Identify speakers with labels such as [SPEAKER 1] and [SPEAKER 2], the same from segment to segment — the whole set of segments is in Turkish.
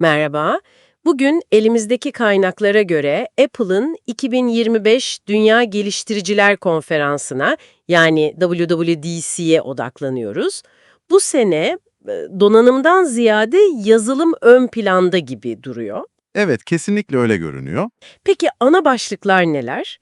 [SPEAKER 1] Merhaba. Bugün elimizdeki kaynaklara göre Apple'ın 2025 Dünya Geliştiriciler Konferansı'na yani WWDC'ye odaklanıyoruz. Bu sene e, donanımdan ziyade yazılım ön planda gibi duruyor.
[SPEAKER 2] Evet, kesinlikle öyle görünüyor.
[SPEAKER 1] Peki ana başlıklar neler?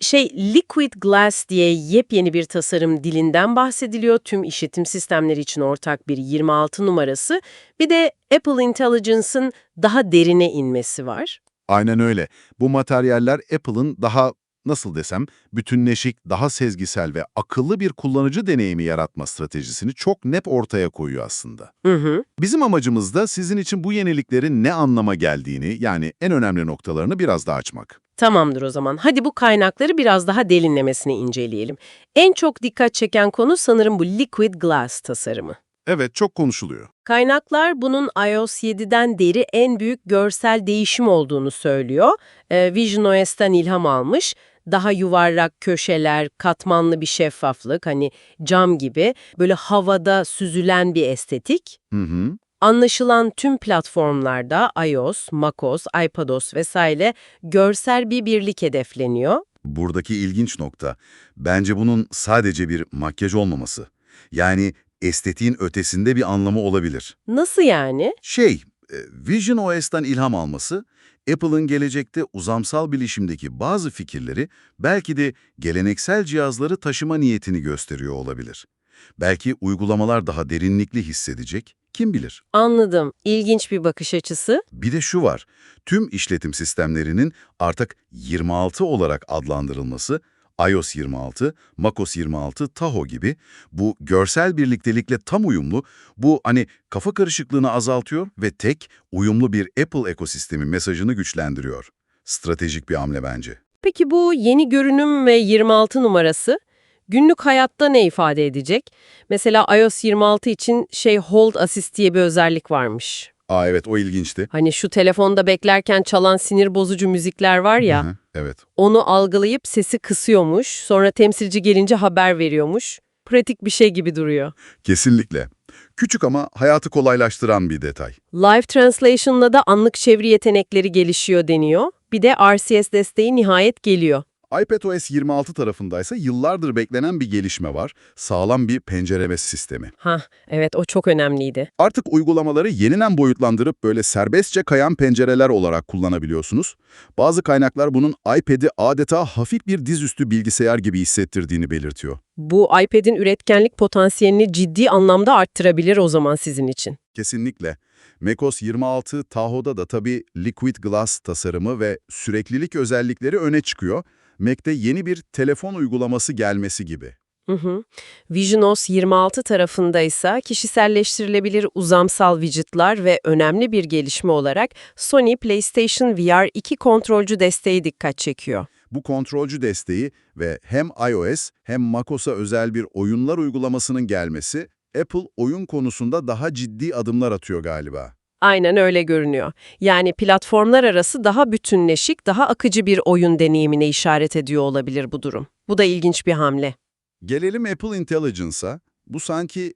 [SPEAKER 1] Şey Liquid Glass diye yepyeni bir tasarım dilinden bahsediliyor. Tüm işletim sistemleri için ortak bir 26 numarası. Bir de Apple Intelligence'ın daha derine inmesi var.
[SPEAKER 2] Aynen öyle. Bu materyaller Apple'ın daha, nasıl desem, bütünleşik, daha sezgisel ve akıllı bir kullanıcı deneyimi yaratma stratejisini çok net ortaya koyuyor aslında.
[SPEAKER 1] Hı hı.
[SPEAKER 2] Bizim amacımız da sizin için bu yeniliklerin ne anlama geldiğini, yani en önemli noktalarını biraz daha açmak.
[SPEAKER 1] Tamamdır o zaman. Hadi bu kaynakları biraz daha derinlemesine inceleyelim. En çok dikkat çeken konu sanırım bu Liquid Glass tasarımı.
[SPEAKER 2] Evet, çok konuşuluyor.
[SPEAKER 1] Kaynaklar bunun iOS 7'den deri en büyük görsel değişim olduğunu söylüyor. Ee, Vision OS'ten ilham almış. Daha yuvarlak köşeler, katmanlı bir şeffaflık, hani cam gibi böyle havada süzülen bir estetik.
[SPEAKER 2] Hı hı.
[SPEAKER 1] Anlaşılan tüm platformlarda iOS, macOS, iPadOS vesaire görsel bir birlik hedefleniyor.
[SPEAKER 2] Buradaki ilginç nokta, bence bunun sadece bir makyaj olmaması. Yani estetiğin ötesinde bir anlamı olabilir.
[SPEAKER 1] Nasıl yani?
[SPEAKER 2] Şey, Vision OS'tan ilham alması, Apple'ın gelecekte uzamsal bilişimdeki bazı fikirleri belki de geleneksel cihazları taşıma niyetini gösteriyor olabilir. Belki uygulamalar daha derinlikli hissedecek, kim bilir.
[SPEAKER 1] Anladım. İlginç bir bakış açısı.
[SPEAKER 2] Bir de şu var, tüm işletim sistemlerinin artık 26 olarak adlandırılması, iOS 26, macOS 26, Tahoe gibi bu görsel birliktelikle tam uyumlu, bu hani kafa karışıklığını azaltıyor ve tek, uyumlu bir Apple ekosistemi mesajını güçlendiriyor. Stratejik bir hamle bence.
[SPEAKER 1] Peki bu yeni görünüm ve 26 numarası günlük hayatta ne ifade edecek? Mesela iOS 26 için şey Hold Assist diye bir özellik varmış.
[SPEAKER 2] Aa evet o ilginçti.
[SPEAKER 1] Hani şu telefonda beklerken çalan sinir bozucu müzikler var ya,
[SPEAKER 2] Hı hı, evet.
[SPEAKER 1] onu algılayıp sesi kısıyormuş, sonra temsilci gelince haber veriyormuş. Pratik bir şey gibi duruyor.
[SPEAKER 2] Kesinlikle. Küçük ama hayatı kolaylaştıran bir detay.
[SPEAKER 1] Live Translation'la da anlık çeviri yetenekleri gelişiyor deniyor. Bir de RCS desteği nihayet geliyor.
[SPEAKER 2] iPadOS 26 tarafındaysa yıllardır beklenen bir gelişme var. Sağlam bir pencereleme sistemi.
[SPEAKER 1] Hah, evet o çok önemliydi.
[SPEAKER 2] Artık uygulamaları yeniden boyutlandırıp böyle serbestçe kayan pencereler olarak kullanabiliyorsunuz. Bazı kaynaklar bunun iPad'i adeta hafif bir dizüstü bilgisayar gibi hissettirdiğini belirtiyor.
[SPEAKER 1] Bu iPad'in üretkenlik potansiyelini ciddi anlamda arttırabilir o zaman sizin için.
[SPEAKER 2] Kesinlikle. macOS 26 Tahoe'da da tabii Liquid Glass tasarımı ve süreklilik özellikleri öne çıkıyor. Mac'te yeni bir telefon uygulaması gelmesi gibi.
[SPEAKER 1] Hı hı. VisionOS 26 tarafında ise kişiselleştirilebilir uzamsal widgetlar ve önemli bir gelişme olarak Sony PlayStation VR 2 kontrolcü desteği dikkat çekiyor.
[SPEAKER 2] Bu kontrolcü desteği ve hem iOS hem macOS'a özel bir oyunlar uygulamasının gelmesi, Apple oyun konusunda daha ciddi adımlar atıyor galiba.
[SPEAKER 1] Aynen öyle görünüyor. Yani platformlar arası daha bütünleşik, daha akıcı bir oyun deneyimine işaret ediyor olabilir bu durum. Bu da ilginç bir hamle.
[SPEAKER 2] Gelelim Apple Intelligence'a. Bu sanki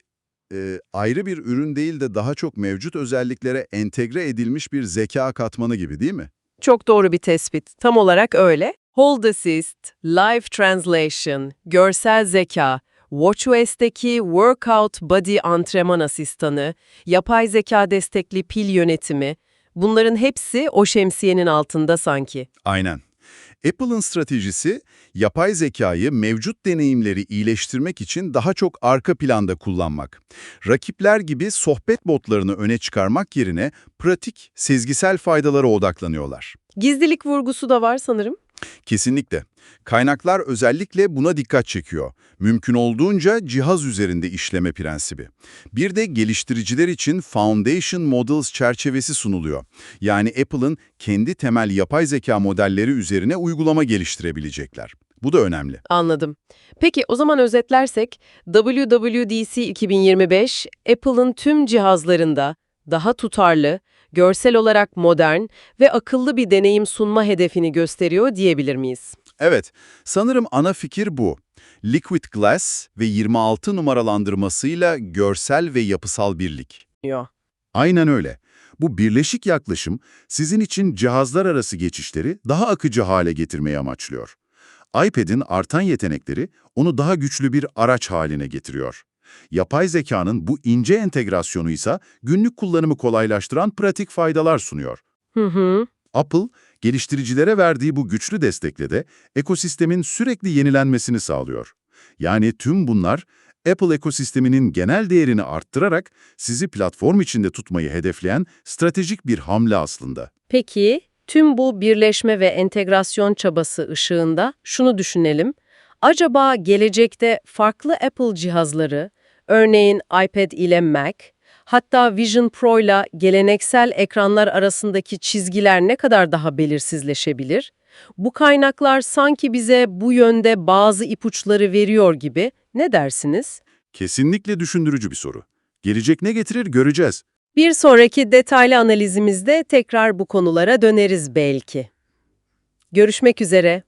[SPEAKER 2] e, ayrı bir ürün değil de daha çok mevcut özelliklere entegre edilmiş bir zeka katmanı gibi değil mi?
[SPEAKER 1] Çok doğru bir tespit. Tam olarak öyle. Hold Assist, Live Translation, görsel zeka, WatchOS'teki Workout Body antrenman asistanı, yapay zeka destekli pil yönetimi, bunların hepsi o şemsiyenin altında sanki.
[SPEAKER 2] Aynen. Apple'ın stratejisi, yapay zekayı mevcut deneyimleri iyileştirmek için daha çok arka planda kullanmak. Rakipler gibi sohbet botlarını öne çıkarmak yerine pratik, sezgisel faydalara odaklanıyorlar.
[SPEAKER 1] Gizlilik vurgusu da var sanırım.
[SPEAKER 2] Kesinlikle. Kaynaklar özellikle buna dikkat çekiyor. Mümkün olduğunca cihaz üzerinde işleme prensibi. Bir de geliştiriciler için Foundation Models çerçevesi sunuluyor. Yani Apple'ın kendi temel yapay zeka modelleri üzerine uygulama geliştirebilecekler. Bu da önemli.
[SPEAKER 1] Anladım. Peki o zaman özetlersek WWDC 2025 Apple'ın tüm cihazlarında daha tutarlı, görsel olarak modern ve akıllı bir deneyim sunma hedefini gösteriyor diyebilir miyiz?
[SPEAKER 2] Evet, sanırım ana fikir bu. Liquid Glass ve 26 numaralandırmasıyla görsel ve yapısal birlik.
[SPEAKER 1] Yo.
[SPEAKER 2] Aynen öyle. Bu birleşik yaklaşım sizin için cihazlar arası geçişleri daha akıcı hale getirmeyi amaçlıyor. iPad'in artan yetenekleri onu daha güçlü bir araç haline getiriyor. Yapay zekanın bu ince entegrasyonu ise günlük kullanımı kolaylaştıran pratik faydalar sunuyor.
[SPEAKER 1] Hı hı.
[SPEAKER 2] Apple, geliştiricilere verdiği bu güçlü destekle de ekosistemin sürekli yenilenmesini sağlıyor. Yani tüm bunlar Apple ekosisteminin genel değerini arttırarak sizi platform içinde tutmayı hedefleyen stratejik bir hamle aslında.
[SPEAKER 1] Peki, tüm bu birleşme ve entegrasyon çabası ışığında şunu düşünelim. Acaba gelecekte farklı Apple cihazları, örneğin iPad ile Mac, hatta Vision Pro ile geleneksel ekranlar arasındaki çizgiler ne kadar daha belirsizleşebilir? Bu kaynaklar sanki bize bu yönde bazı ipuçları veriyor gibi. Ne dersiniz?
[SPEAKER 2] Kesinlikle düşündürücü bir soru. Gelecek ne getirir göreceğiz.
[SPEAKER 1] Bir sonraki detaylı analizimizde tekrar bu konulara döneriz belki. Görüşmek üzere.